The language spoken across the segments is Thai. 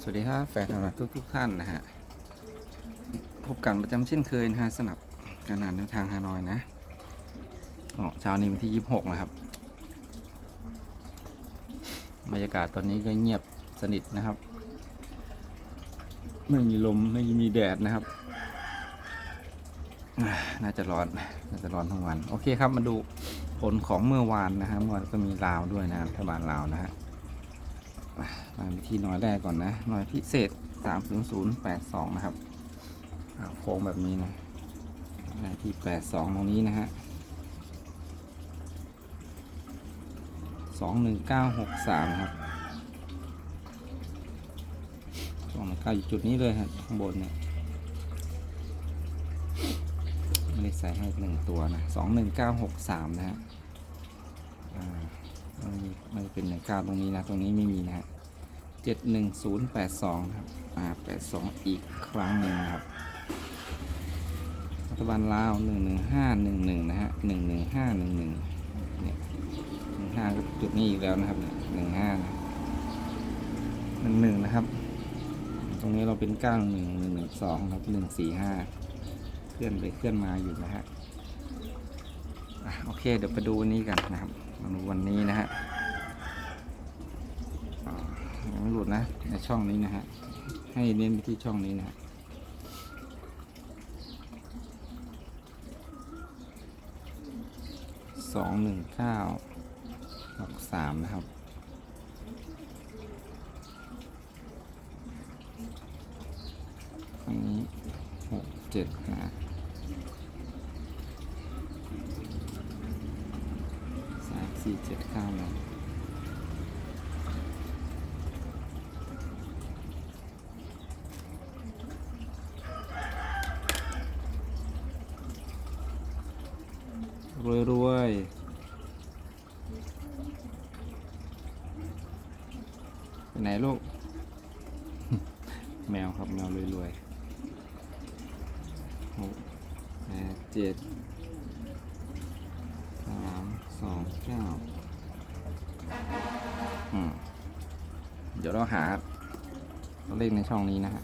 สวัสดีครับแฟนทุกทุกๆท่านนะฮะ พบกันประจำเช่นเคยนะฮะสนับการอ่านแนวทางฮานอยนะออเช้านี้วันที่26นะครับ บรรยากาศตอนนี้ก็เงียบสนิทนะครับ ไม่มีลมไม่มีแดดนะครับ น่าจะร้อน น่าจะร้อนทั้งวัน โอเคครับ มาดูผลของเมื่อวานนะฮะเมื่อวานก็มีลาวด้วยนะรัฐบาลลาวนะฮะ มาวิธีน้อยแรกก่อนนะน่อยพิเศษ30082นะครับโค้งแบบนี้นะได้ที่82ตรงนี้นะฮะ21963ครับ219อยู่จุดนี้เลยฮะข้างบนเนี่ยไม่ได้ใส่ให้หนึ่งตัวนะ21963นะฮะอ่าไม่มีไม่เป็นหนึ่งเก้าตรงนี้นะ ตรงนี้ไม่มีนะฮะ เจ็ดหนึ่งศูนย์แปดสองครับอ่าแปดสองอีกครั้งหนึ่งนะครับ รัฐบาลลาวหนึ่งหนึ่งห้าหนึ่งหนึ่งนะฮะหนึ่งหนึ่งห้าหนึ่งหนึ่งเนี่ยหนึ่งห้าก็จุดนี้อีกแล้วนะครับหนึ่งห้าหนึ่งหนึ่งนะครับ ตรงนี้เราเป็นเก้าหนึ่งหนึ่งหนึ่งสองครับหนึ่งสี่ห้าเคลื่อนไปเคลื่อนมาอยู่นะฮะโอเค เดี๋ยวไปดูวันนี้กันนะครับมาดูวันนี้นะฮะ อ่ายังไม่ หลุดนะในช่องนี้นะฮะให้เน้นไปที่ช่องนี้นะฮะสองหนึ่งเก้าหกสามนะครับอันนี้หกเจ็ดนะสามสี่เจ็ดเก้านะ รวยรวยไปไหนลูก แมวครับแมวรวยรวยหกแปดเจ็ดสามสองเก้าเดี๋ยวเราหาเลขในช่องนี้นะฮะ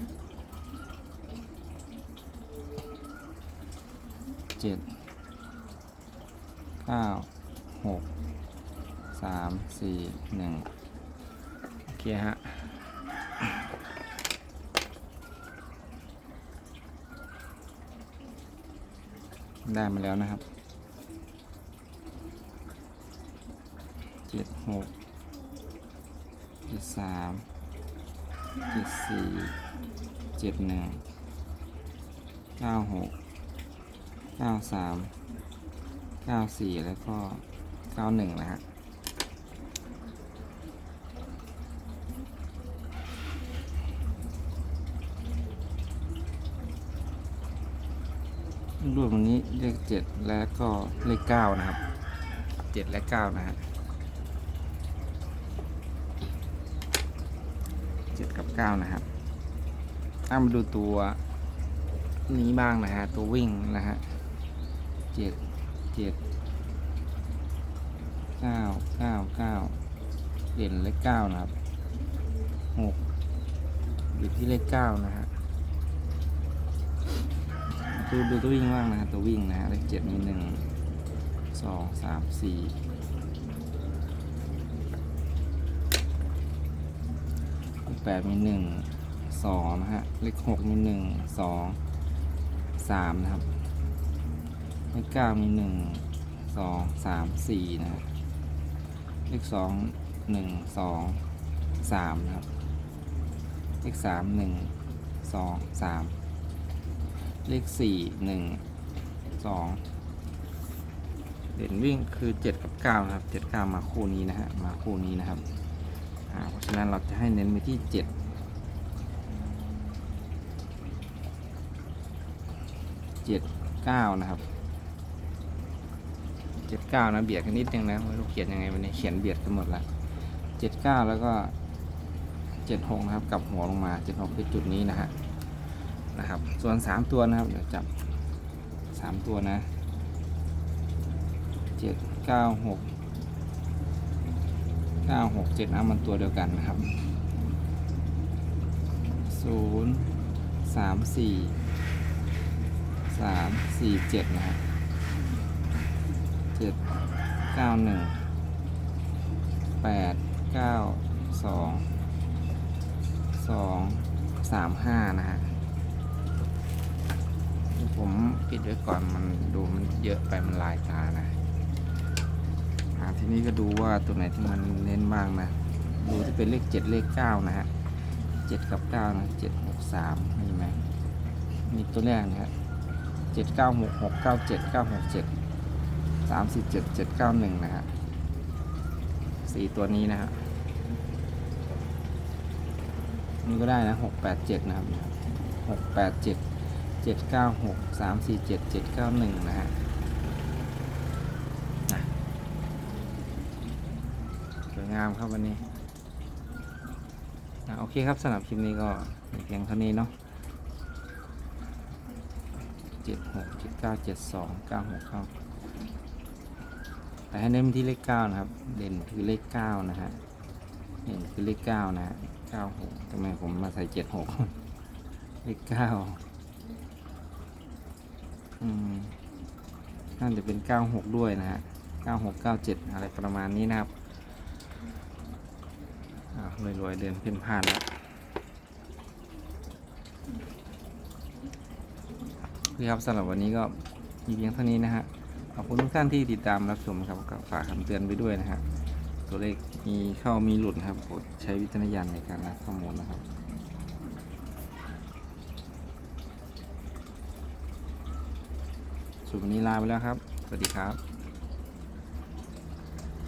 เจ็ด เก้าหกสามสี่หนึ่งโอเคฮะได้มาแล้วนะครับเจ็ดหกเจ็ดสามเจ็ดสี่เจ็ดหนึ่งเก้าหกเก้าสาม 94 แล้วก็ 91 นะฮะรวมวันนี้เลข7แล้วก็เลข9นะครับ7และ9นะฮะ7กับ9นะครับเอามาดูตัวนี้บ้างนะฮะตัววิ่งนะฮะ7 เจ็ดเก้าเก้าเก้าเด่นเลขเก้านะครับหกอยู่ที่เลขเก้านะฮะดูดูตัววิ่งบ้างนะฮะตัววิ่งนะฮะเลขเจ็ดมีหนึ่งสองสามสี่เลขแปดมีหนึ่งสองนะฮะเลขหกมีหนึ่งสองสามนะครับ เลขเก้ามีหนึ่งสองสามสี่นะครับเลขสองหนึ่งสองสามนะครับเลขสามหนึ่งสองสามเลขสี่หนึ่งสองเด่นวิ่งคือเจ็ดกับเก้านะครับเจ็ดเก้ามาคู่นี้นะฮะมาคู่นี้นะครับเพราะฉะนั้นเราจะให้เน้นไปที่เจ็ดเจ็ดเก้านะครับ จ็ดเก้านะเบียดกันนิดนึงนะไม่รู้เขียนยังไงวันนี้เขียนเบียดกันหมดละเจ็ดเก้าแล้วก็เจ็ดหกนะครับกลับหัวลงมาเจ็ดหกคือจุดนี้นะฮะนะครับ ส่วนสามตัวนะครับเดี๋ยวจับสามตัวนะเจ็ดเก้าหกเก้าหกเจ็ดนะมันตัวเดียวกันนะครับศูนย์สามสี่สามสี่เจ็ดนะฮะเจ็ดเก้าหนึ่งแปดเก้าสองสองสามห้านะฮะผมปิดไว้ก่อนมันดูมันเยอะไปมันลายตานะทีนี้ก็ดูว่าตัวไหนที่มันเน้นบ้างนะ ดูที่เป็นเลขเจ็ดเลขเก้านะฮะเจ็ดกับเก้านะเจ็ดหกสามมีไหมมีตัวแรกนะฮะเจ็ดเก้าหกหกเก้าเจ็ดเก้าหกเจ็ดามสิบเจ็ดเจ็ดเก้าหนึ่งนะฮะสี่ตัวนี้นะฮะนี่ก็ได้นะหกแปดเจ็ดนะครับหกแปดเจ็ดเจ็ดเก้าหกสามสี่เจ็ดเจ็ดเก้าหนึ่งนะฮะสวยงามครับวันนี้อะโอเคครับสำหรับคลิปนี้ก็เพียงเท่านี้เนาะเจ็ดหกเจ็ดเก้าเจ็ดสองเก้าหกเก้า แต่ให้เน้นที่เลขเก้านะครับ เด่นคือเลขเก้านะฮะเด่นคือเลขเก้านะฮะเก้าหกทำไมผมมาใส่เจ็ดหกเลขเก้าอืมน่าจะเป็นเก้าหกด้วยนะฮะเก้าหกเก้าเจ็ดอะไรประมาณนี้นะครับอ่ารวยๆเดินเพ่นพ่านแล้วนี่ครับสำหรับวันนี้ก็มีเพียงเท่านี้นะฮะ ขอบคุณทุกท่านที่ติดตามรับชมครับก็ฝากคำเตือนไปด้วยนะครับตัวเลขมีเข้ามีหลุดครับโปรดใช้วิจารณญาณในการรับข้อมูลนะครับสุดนวันนี้ลาไปแล้วครับ สวัสดีครับ